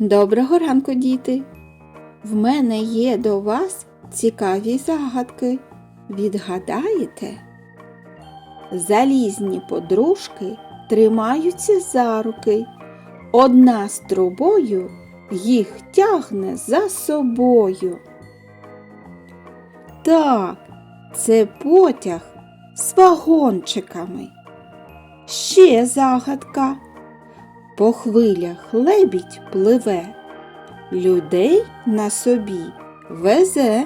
Доброго ранку, діти! В мене є до вас цікаві загадки. Відгадаєте? Залізні подружки тримаються за руки. Одна з трубою їх тягне за собою. Так, це потяг з вагончиками. Ще загадка. По хвилях лебідь пливе, людей на собі везе.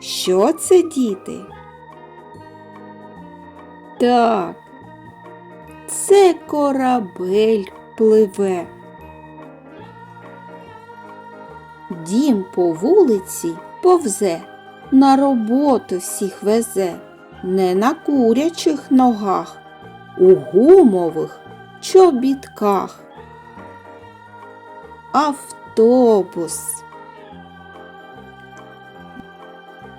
Що це, діти? Так, це корабель пливе. Дім по вулиці повзе, на роботу всіх везе, не на курячих ногах, у гумових чобітках. Автобус.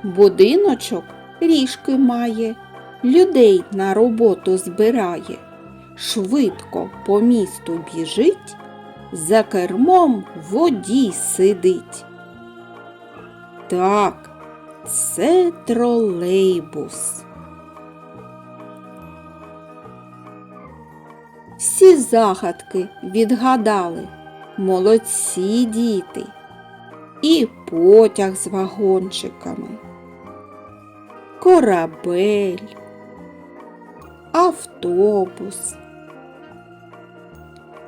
Будиночок ріжки має, людей на роботу збирає, швидко по місту біжить, за кермом в воді сидить. Так, це тролейбус. Загадки відгадали, молодці діти, і потяг з вагончиками, корабель, автобус,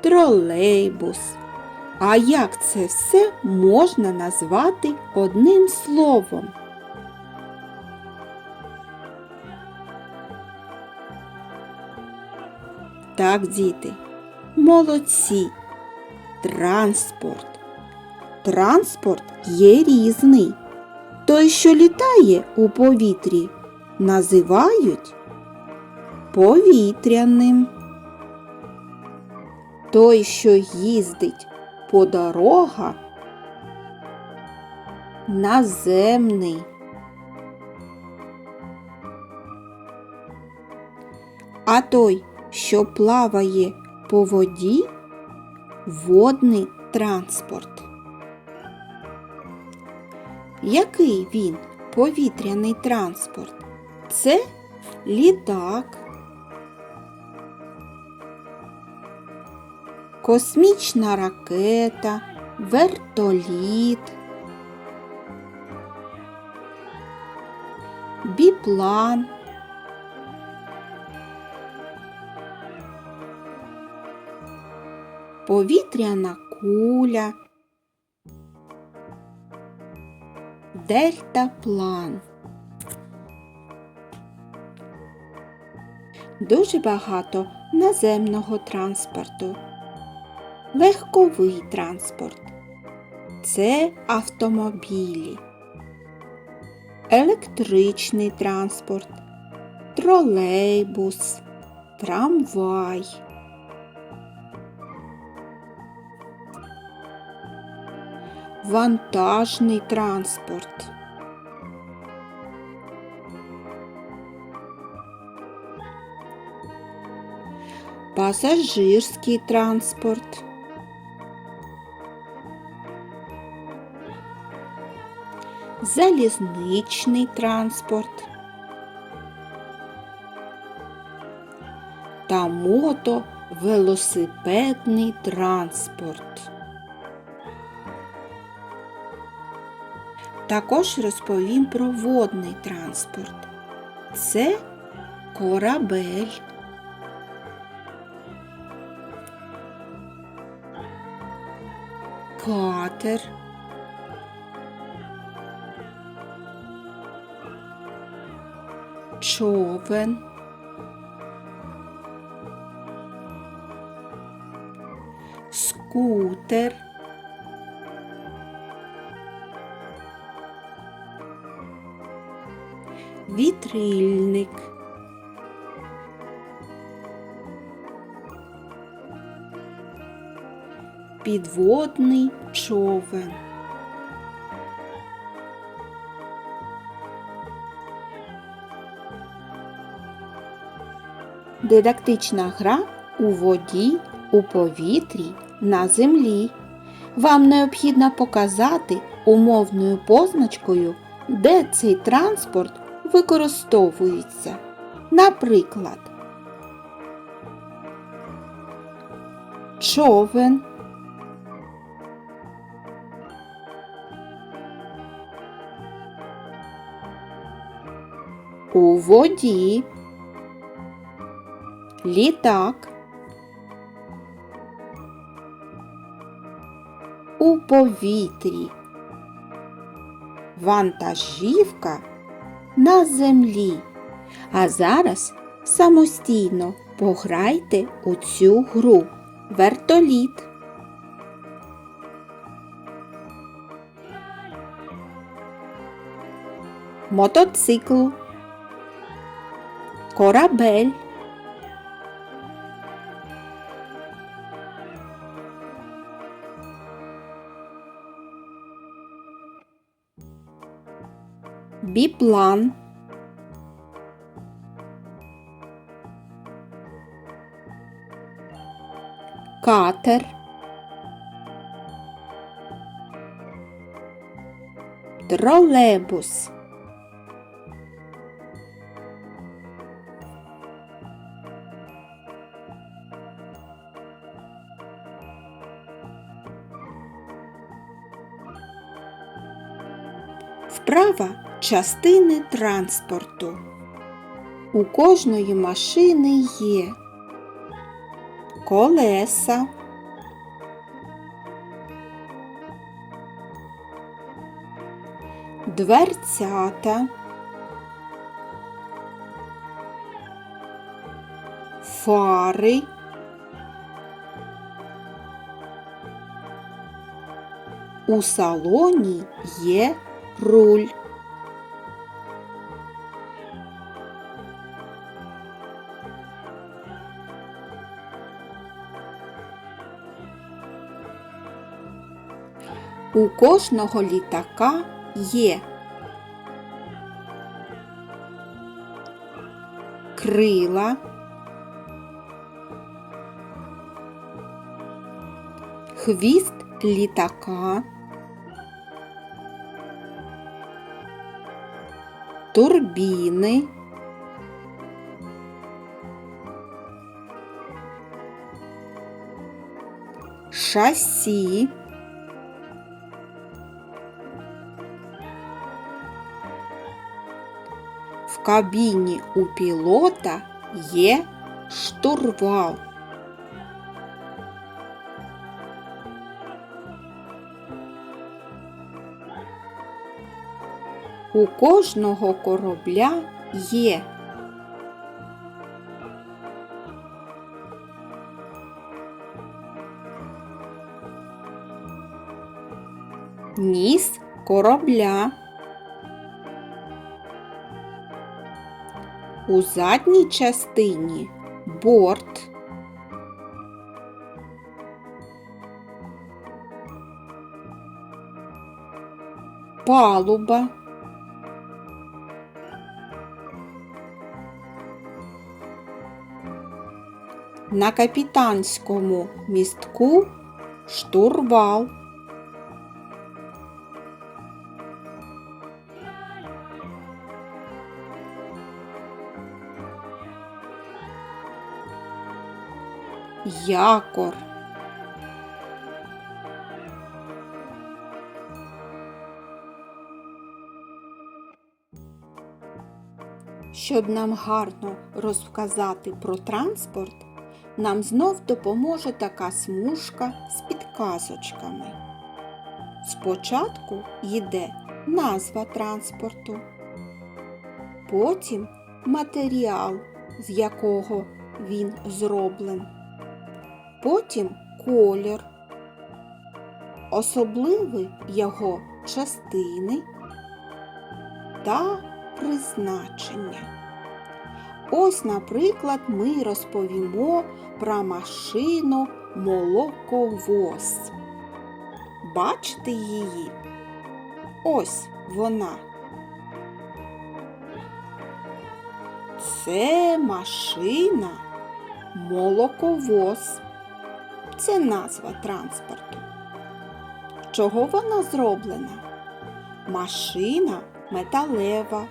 тролейбус. А як це все можна назвати одним словом? Так, діти, молодці. Транспорт. Транспорт є різний. Той, що літає у повітрі, називають повітряним. Той, що їздить по дорогах, наземний. А той, що плаває по воді, водний транспорт. Який він повітряний транспорт? Це літак, космічна ракета, вертоліт, біплан. Повітряна куля, дельтаплан. Дуже багато наземного транспорту, легковий транспорт. Це автомобілі, електричний транспорт, тролейбус, трамвай. Вантажний транспорт. Пасажирський транспорт. Залізничний транспорт та мотовелосипедний транспорт. Також розповім про водний транспорт. Це корабель. Катер. Човен. Скутер. Вітрильник. Підводний човен. Дидактична гра у воді, у повітрі на землі. Вам необхідно показати умовною позначкою, де цей транспорт використовується. Наприклад, човен, у воді, літак, у повітрі, вантажівка на землі. А зараз самостійно пограйте у цю гру вертоліт. Мотоцикл, корабель, біплан, катер, тролейбус, частини транспорту. У кожної машини є колеса, дверцята, фари, у салоні є руль. У кожного літака є крила, хвіст літака, турбіни, шасі, Кабіні у пілота є штурвал. У кожного корабля є ніс корабля. У задній частині борт. Палуба. На капітанському містку штурвал. Якор. Щоб нам гарно розказати про транспорт, нам знов допоможе така смужка з підказочками. Спочатку йде назва транспорту, потім матеріал, з якого він зроблен, потім колір, особливі його частини та призначення. Ось, наприклад, ми розповімо про машину молоковоз. Бачите її? Ось вона. Це машина молоковоз. Це назва транспорту. Чого вона зроблена? Машина металева,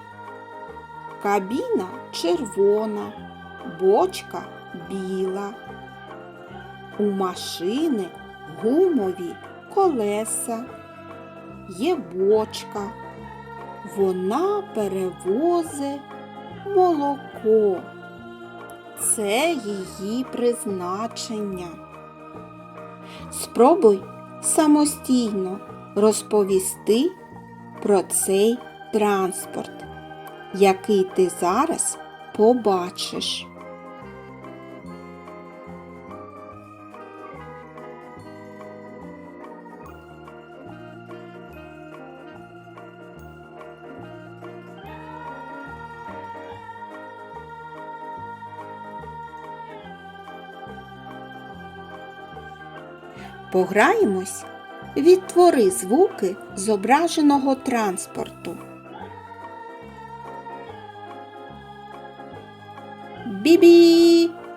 кабіна червона, бочка біла. У машини гумові колеса, є бочка. Вона перевозить молоко. Це її призначення. Спробуй самостійно розповісти про цей транспорт, який ти зараз побачиш. Пограємось. Відтвори звуки зображеного транспорту. Бібі. У.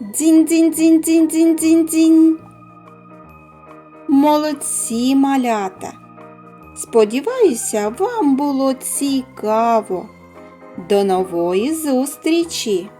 Дзінь-дзінь-дзінь-дзінь-дзінь-дзінь. Молодці, малята. Сподіваюся, вам було цікаво. До нової зустрічі!